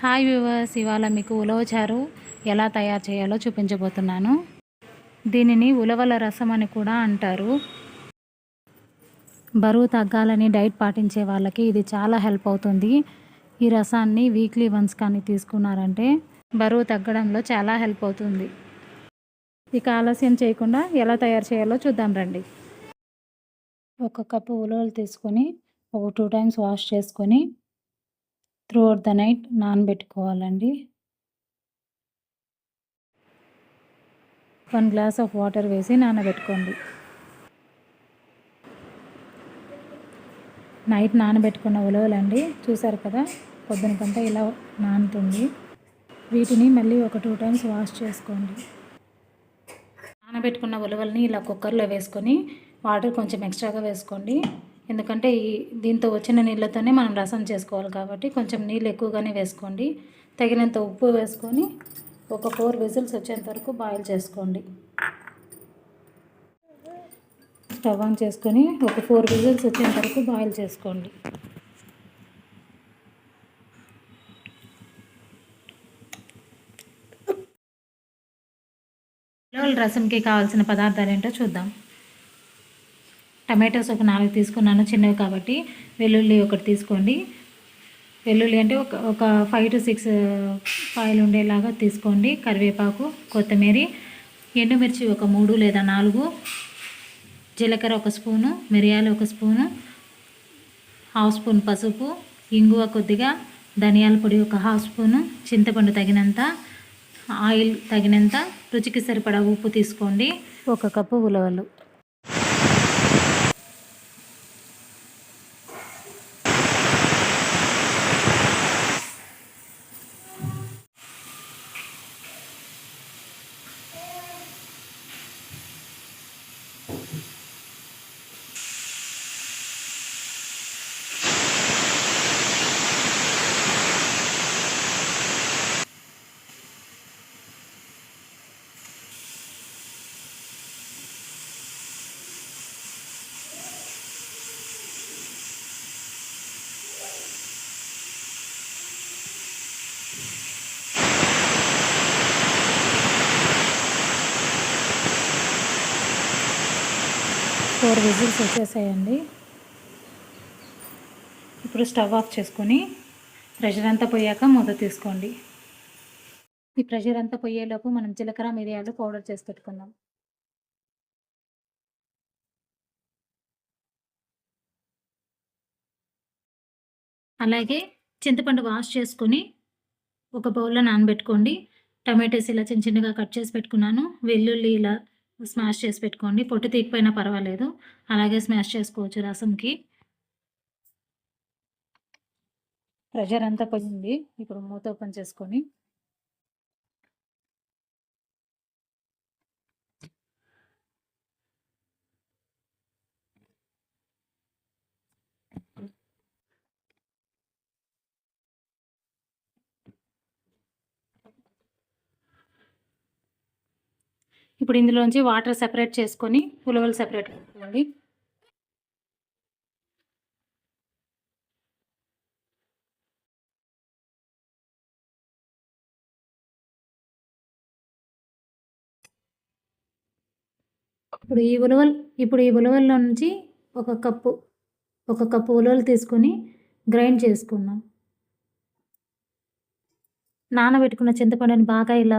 Hi viewers ఇవాళ మీకు ఉలవచారు ఎలా తయారు చేయాలో చూపించబోతున్నాను. దీనిని ఉలవల రసం అని కూడా అంటారు. బరువు తగ్గాలని డైట్ పాటించే వాళ్ళకి ఇది చాలా హెల్ప్ అవుతుంది. ఈ రసాన్ని వీక్లీ వన్స్ కానీ తీసుకున్నారంటే బరువు తగ్గడంలో చాలా హెల్ప్ అవుతుంది. ఇక ఆలస్యం చేయకుండా ఎలా తయారు చేయాలో చూద్దాం రండి. ఒక కప్పు ఉలవలు తీసుకొని ఒక టూ టైమ్స్ వాష్ చేసుకొని త్రూ అవుట్ ద నైట్ నానబెట్టుకోవాలండి. వన్ గ్లాస్ ఆఫ్ వాటర్ వేసి నానబెట్టుకోండి. నైట్ నానబెట్టుకున్న ఉలవలండి చూసారు కదా? పొద్దునకంతా ఇలా నానుతుంది. వీటిని మళ్ళీ ఒక టూ టైమ్స్ వాష్ చేసుకోండి. నానబెట్టుకున్న ఉలవల్ని ఇలా కుక్కర్లో వేసుకొని వాటర్ కొంచెం ఎక్స్ట్రాగా వేసుకోండి. ఎందుకంటే ఈ దీంతో వచ్చిన నీళ్ళతోనే మనం రసం చేసుకోవాలి కాబట్టి కొంచెం నీళ్ళు ఎక్కువగానే వేసుకోండి. తగినంత ఉప్పు వేసుకొని ఒక ఫోర్ విజిల్స్ వచ్చేంత వరకు బాయిల్ చేసుకోండి. స్టవ్ ఆన్ చేసుకొని ఒక ఫోర్ విజిల్స్ వచ్చేంత వరకు బాయిల్ చేసుకోండి. రసంకి కావాల్సిన పదార్థాలు ఏంటో చూద్దాం. టమాటోస్ ఒక నాలుగు తీసుకున్నాను చిన్నవి కాబట్టి. వెల్లుల్లి ఒకటి తీసుకోండి. వెల్లుల్లి అంటే ఒక ఒక ఫైవ్ టు సిక్స్ ఫైల్ ఉండేలాగా తీసుకోండి. కరివేపాకు కొత్తిమీర ఎండుమిర్చి ఒక మూడు లేదా నాలుగు జీలకర్ర ఒక స్పూను మిరియాలు ఒక స్పూను హాఫ్ స్పూన్ పసుపు ఇంగువ కొద్దిగా ధనియాల పొడి ఒక హాఫ్ స్పూను చింతపండు తగినంత ఆయిల్ తగినంత రుచికి సరిపడా ఉప్పు తీసుకోండి. ఒక కప్పు ఉలవలు. ఫోర్ విజిల్స్ వచ్చేసాయండి. ఇప్పుడు స్టవ్ ఆఫ్ చేసుకొని ప్రెషర్ అంతా పోయాక మూత తీసుకోండి. ఈ ప్రెషర్ అంతా పోయేలోపు మనం జీలకర్ర మిరియాలు పౌడర్ చేసి పెట్టుకుందాం. అలాగే చింతపండు వాష్ చేసుకొని ఒక బౌల్లో నానబెట్టుకోండి. టమాటోస్ ఇలా చిన్న చిన్నగా కట్ చేసి పెట్టుకున్నాను. వెల్లుల్లి ఇలా స్మాష్ చేసి పెట్టుకోండి. పొట్టు తీయకపోయినా పర్వాలేదు. అలాగే స్మాష్ చేసుకోవచ్చు రసంకి. ప్రెషర్ అంతా పోయింది. ఇప్పుడు మూత ఓపెన్ చేసుకొని ఇప్పుడు ఇందులోంచి వాటర్ సెపరేట్ చేసుకొని ఉలవలు సెపరేట్ చేసుకోండి ఇప్పుడు ఈ ఉలవలు ఇప్పుడు ఈ ఉలవల్లో నుంచి ఒక కప్పు ఒక కప్పు ఉలవలు తీసుకొని గ్రైండ్ చేసుకుందాం. నానబెట్టుకున్న చింతపండుని బాగా ఇలా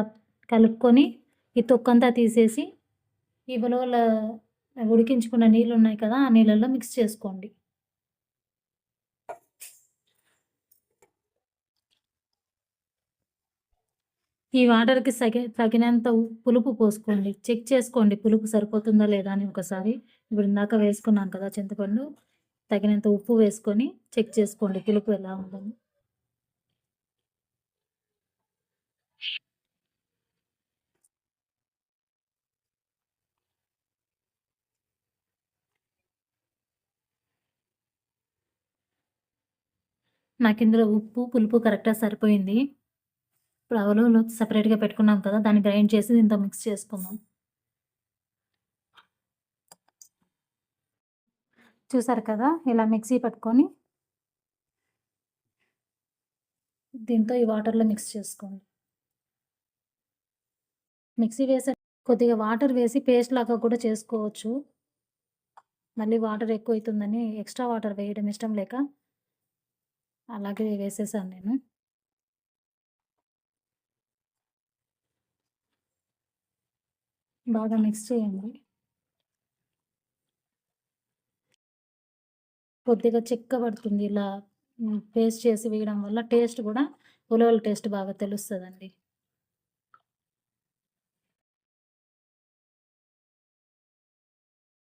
కలుపుకొని ఈ తొక్కంతా తీసేసి ఈ ఉలవల ఉడికించుకున్న నీళ్ళు ఉన్నాయి కదా ఆ నీళ్ళల్లో మిక్స్ చేసుకోండి. ఈ వాటర్కి సగ తగినంత పులుపు పోసుకోండి. చెక్ చేసుకోండి పులుపు సరిపోతుందా లేదా అని ఒకసారి. ఇప్పుడు ఇందాక వేసుకున్నాను కదా చింతపండు తగినంత ఉప్పు వేసుకొని చెక్ చేసుకోండి పులుపు ఎలా ఉందని. నాకు ఇందులో ఉప్పు పులుపు కరెక్ట్గా సరిపోయింది. ఇప్పుడు అవలు సపరేట్గా పెట్టుకున్నాం కదా దాన్ని గ్రైండ్ చేసి దీంతో మిక్స్ చేసుకుందాం. చూసారు కదా ఇలా మిక్సీ పట్టుకొని దీంతో ఈ వాటర్లో మిక్స్ చేసుకోండి మిక్సీ వేసే కొద్దిగా వాటర్ వేసి పేస్ట్ లాగా కూడా చేసుకోవచ్చు. మళ్ళీ వాటర్ ఎక్కువ అవుతుందని ఎక్స్ట్రా వాటర్ వేయడం ఇష్టం లేక అలాగే వేసేసాను నేను. బాగా మిక్స్ చేయండి. కొద్దిగా చిక్కబడుతుంది ఇలా పేస్ట్ చేసి వేయడం వల్ల టేస్ట్ కూడా ఉలవల టేస్ట్ బాగా తెలుస్తుందండి.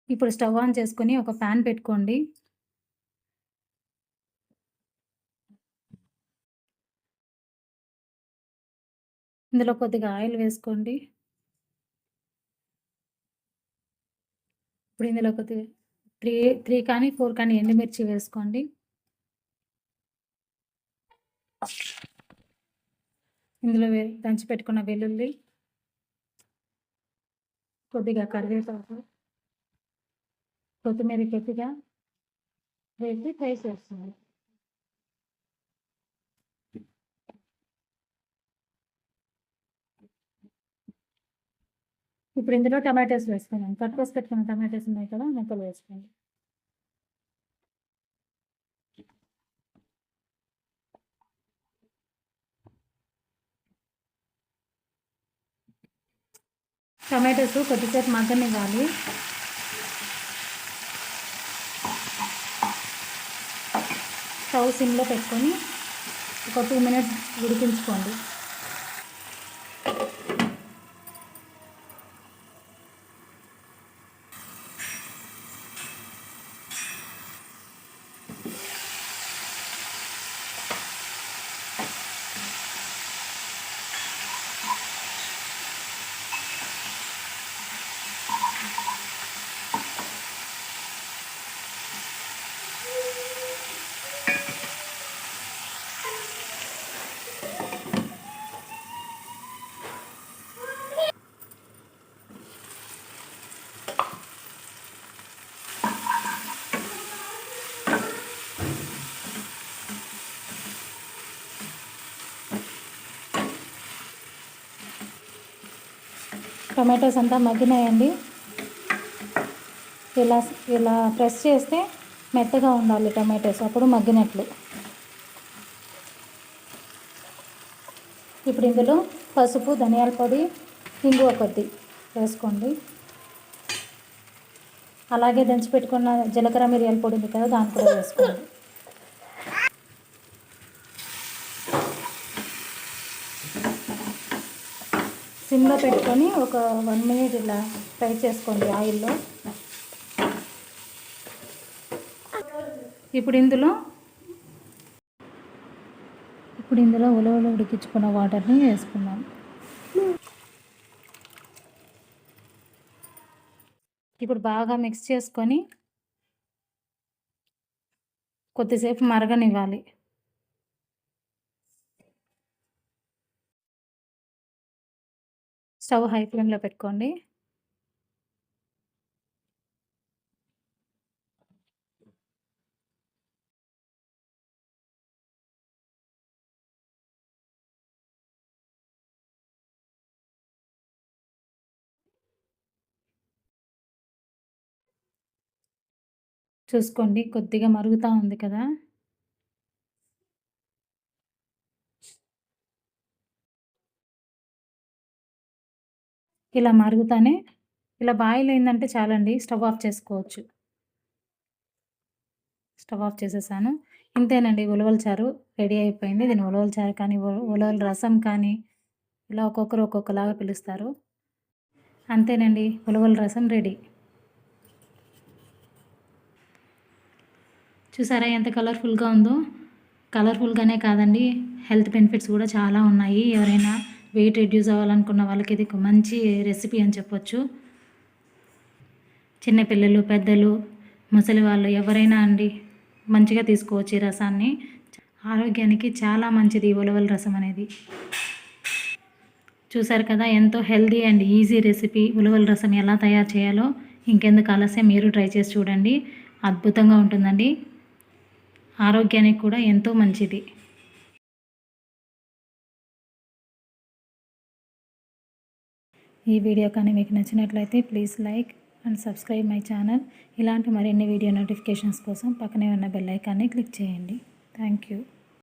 ఇప్పుడు స్టవ్ ఆన్ చేసుకొని ఒక ప్యాన్ పెట్టుకోండి. ఇందులో కొద్దిగా ఆయిల్ వేసుకోండి. ఇప్పుడు ఇందులో కొద్దిగా త్రీ త్రీ కానీ ఫోర్ కానీ ఎండుమిర్చి వేసుకోండి. ఇందులో వే దంచి పెట్టుకున్న వెల్లుల్లి కొద్దిగా కరివేపాకు కొత్తిమీర కొద్దిగా వేసి ఫ్రై చేస్తుంది. ఇప్పుడు ఇందులో టమాటోస్ వేసుకున్నాం కట్ కోసి పెట్టుకున్న టమాటోస్ ఉన్నాయి కదా ముక్కలు వేసుకోండి. టమాటోస్ కొద్దిసేపు మగ్గనివ్వాలి. స్టవ్ సిమ్లో పెట్టుకొని ఒక టూ మినిట్స్ ఉడికించుకోండి. టమాటోస్ అంతా మగ్గినాయండి. ఇలా ఇలా ప్రెస్ చేస్తే మెత్తగా ఉండాలి టమాటోస్ అప్పుడు మగ్గినట్లు. ఇప్పుడు ఇందులో పసుపు ధనియాల పొడి ఇంగువ కొద్ది వేసుకోండి. అలాగే దంచి పెట్టుకున్న జీలకర్ర మిరియాల పొడి ఉంది కదా దాన్ని కూడా వేసుకోండి. సిమ్లో పెట్టుకొని ఒక వన్ మినిట్ ఇలా ఫ్రై చేసుకోండి ఆయిల్లో. ఇప్పుడు ఇందులో ఇప్పుడు ఇందులో ఉలవలు ఉడికించుకున్న వాటర్ని వేసుకున్నాం ఇప్పుడు బాగా మిక్స్ చేసుకొని కొద్దిసేపు మరగనివ్వాలి. స్టవ్ హై ఫ్లేమ్లో పెట్టుకోండి. చూసుకోండి కొద్దిగా మరుగుతూ ఉంది కదా. ఇలా మరుగుతానే ఇలా బాయిల్ అయిందంటే చాలండి స్టవ్ ఆఫ్ చేసుకోవచ్చు. స్టవ్ ఆఫ్ చేసేసాను. ఇంతేనండి ఉలవల చారు రెడీ అయిపోయింది. దీని ఉలవల చారు కానీ ఉలవల రసం కానీ ఇలా ఒక్కొక్కరు ఒక్కొక్కలాగా పిలుస్తారు. అంతేనండి ఉలవల రసం రెడీ. చూసారా ఎంత కలర్ఫుల్గా ఉందో? కలర్ఫుల్గానే కాదండి హెల్త్ బెనిఫిట్స్ కూడా చాలా ఉన్నాయి ఎవరైనా. వెయిట్ రెడ్యూస్ అవ్వాలనుకున్న వాళ్ళకి ఇది ఒక మంచి రెసిపీ అని చెప్పొచ్చు. చిన్నపిల్లలు పెద్దలు ముసలి వాళ్ళు ఎవరైనా అండి మంచిగా తీసుకోవచ్చు ఈ రసాన్ని. ఆరోగ్యానికి చాలా మంచిది ఉలవల రసం అనేది. చూసారు కదా ఎంతో హెల్దీ అండ్ ఈజీ రెసిపీ ఉలవల రసం ఎలా తయారు చేయాలో. ఇంకెందుకు ఆలస్యం మీరు ట్రై చేసి చూడండి. అద్భుతంగా ఉంటుందండి. ఆరోగ్యానికి కూడా ఎంతో మంచిది. ఈ వీడియో కానీ మీకు నచ్చినట్లయితే please like and subscribe my channel. ఇలాంటి మరిన్ని వీడియో నోటిఫికేషన్స్ కోసం పక్కనే ఉన్న బెల్ ఐకాన్ని క్లిక్ చేయండి. Thank you.